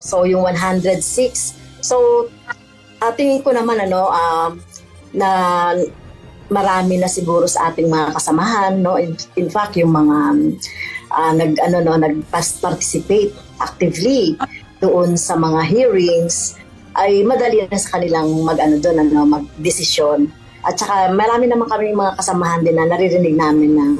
So yung 106. So uh, tingin ko naman ano um, na marami na siguro sa ating mga kasamahan no in, in fact yung mga uh, nag ano no nag-participate actively doon sa mga hearings ay madali na sa kanilang mag-ano doon ano magdesisyon at saka marami naman kami mga kasamahan din na naririnig namin ng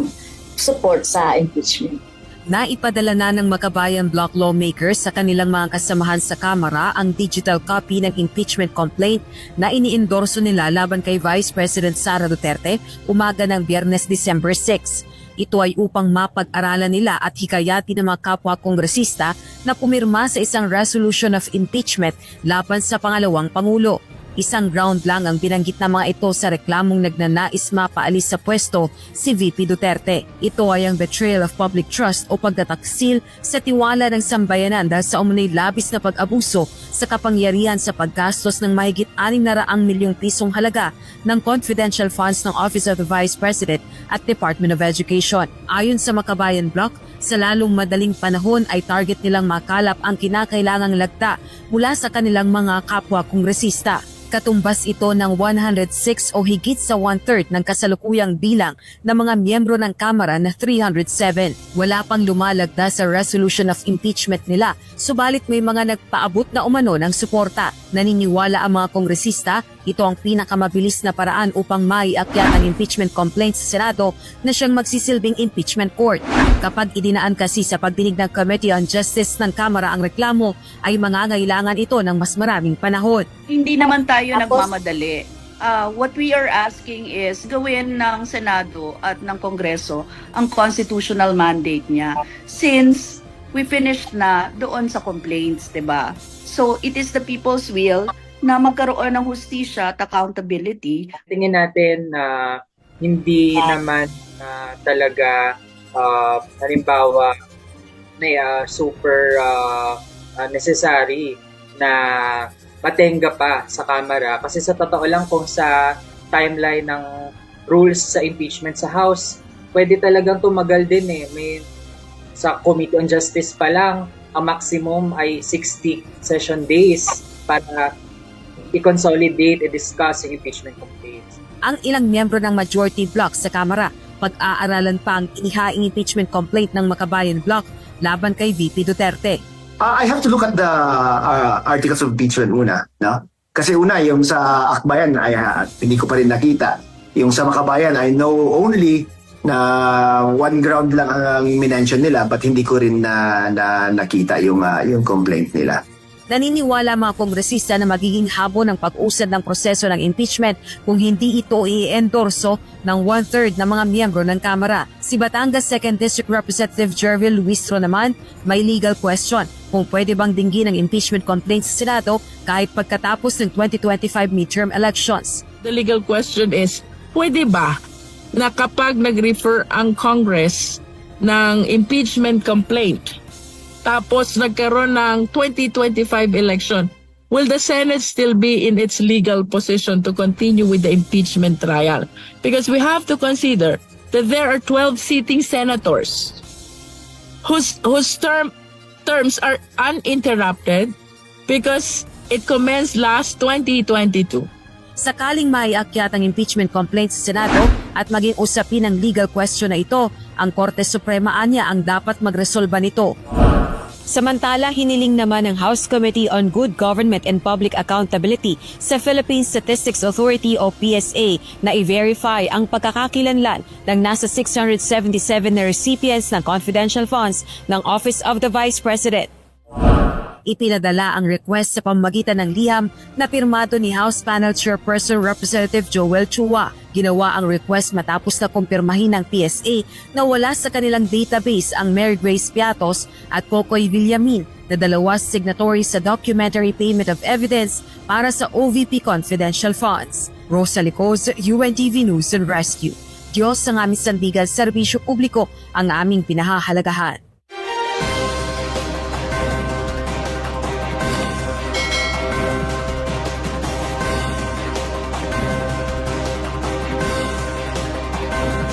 support sa impeachment. Naipadala na ng Makabayan Block lawmakers sa kanilang mga kasamahan sa Kamara ang digital copy ng impeachment complaint na iniendorso nila laban kay Vice President Sara Duterte umaga ng Biyernes December 6. Ito ay upang mapag-aralan nila at hikayatin ng mga kapwa kongresista na pumirma sa isang resolution of impeachment laban sa pangalawang Pangulo. Isang ground lang ang binanggit ng mga ito sa reklamong nagnanais mapaalis sa pwesto si VP Duterte. Ito ay ang betrayal of public trust o pagtataksil sa tiwala ng sambayanan dahil sa umunay labis na pag-abuso sa kapangyarihan sa paggastos ng mahigit 600 milyong pisong halaga ng confidential funds ng Office of the Vice President at Department of Education. Ayon sa Makabayan Block, sa lalong madaling panahon ay target nilang makalap ang kinakailangang lagda mula sa kanilang mga kapwa kongresista. Katumbas ito ng 106 o higit sa one-third ng kasalukuyang bilang ng mga miyembro ng Kamara na 307. Wala pang lumalagda sa resolution of impeachment nila, subalit may mga nagpaabot na umano ng suporta. Naniniwala ang mga kongresista, ito ang pinakamabilis na paraan upang maiakyat ang impeachment complaint sa Senado na siyang magsisilbing impeachment court. Kapag idinaan kasi sa pagdinig ng Committee on Justice ng Kamara ang reklamo, ay mangangailangan ito ng mas maraming panahon. Hindi naman tayo Tapos- nagmamadali. Ah, what we are asking is gawin ng Senado at ng Kongreso ang constitutional mandate niya since we finished na doon sa complaints, 'di ba? So it is the people's will na magkaroon ng hustisya at accountability. Tingin natin na hindi naman na talaga uh, halimbawa na uh, super uh, uh, necessary na matenga pa sa Kamara. Kasi sa totoo lang kung sa timeline ng rules sa impeachment sa House pwede talagang tumagal din eh. May sa Committee on Justice pa lang ang maximum ay 60 session days para i-consolidate and discuss yung impeachment complaints. ang ilang miyembro ng majority bloc sa Kamara. Pag-aaralan pa ang inihaing impeachment complaint ng Makabayan Bloc laban kay VP Duterte. Uh, I have to look at the uh, articles of impeachment muna, no? Kasi una, yung sa Akbayan ay uh, hindi ko pa rin nakita. Yung sa Makabayan, I know only na one ground lang ang minention nila but hindi ko rin na, na nakita yung uh, yung complaint nila. Naniniwala mga kongresista na magiging habon ng pag-usad ng proseso ng impeachment kung hindi ito i-endorso ng one-third ng mga miyembro ng Kamara. Si Batangas 2nd District Representative Jervil Luistro naman may legal question kung pwede bang dinggin ang impeachment complaint sa Senado kahit pagkatapos ng 2025 midterm elections. The legal question is, pwede ba na kapag nag-refer ang Congress ng impeachment complaint, tapos nagkaroon ng 2025 election, will the Senate still be in its legal position to continue with the impeachment trial? Because we have to consider that there are 12 sitting senators whose, whose term, terms are uninterrupted because it commenced last 2022. Sakaling maiakyat ang impeachment complaint sa Senado at maging usapin ang legal question na ito, ang Korte Suprema anya ang dapat magresolba nito. Samantala, hiniling naman ng House Committee on Good Government and Public Accountability sa Philippine Statistics Authority o PSA na i-verify ang pagkakakilanlan ng nasa 677 na recipients ng confidential funds ng Office of the Vice President. Ipinadala ang request sa pamagitan ng liham na pirmado ni House Panel Chairperson Representative Joel Chua. Ginawa ang request matapos na kumpirmahin ng PSA na wala sa kanilang database ang Mary Grace Piatos at Kokoy Villamin na dalawa signatory sa Documentary Payment of Evidence para sa OVP Confidential Funds. Rosa Licoz, UNTV News and Rescue. Diyos ang aming sandigan, serbisyo publiko ang aming pinahahalagahan.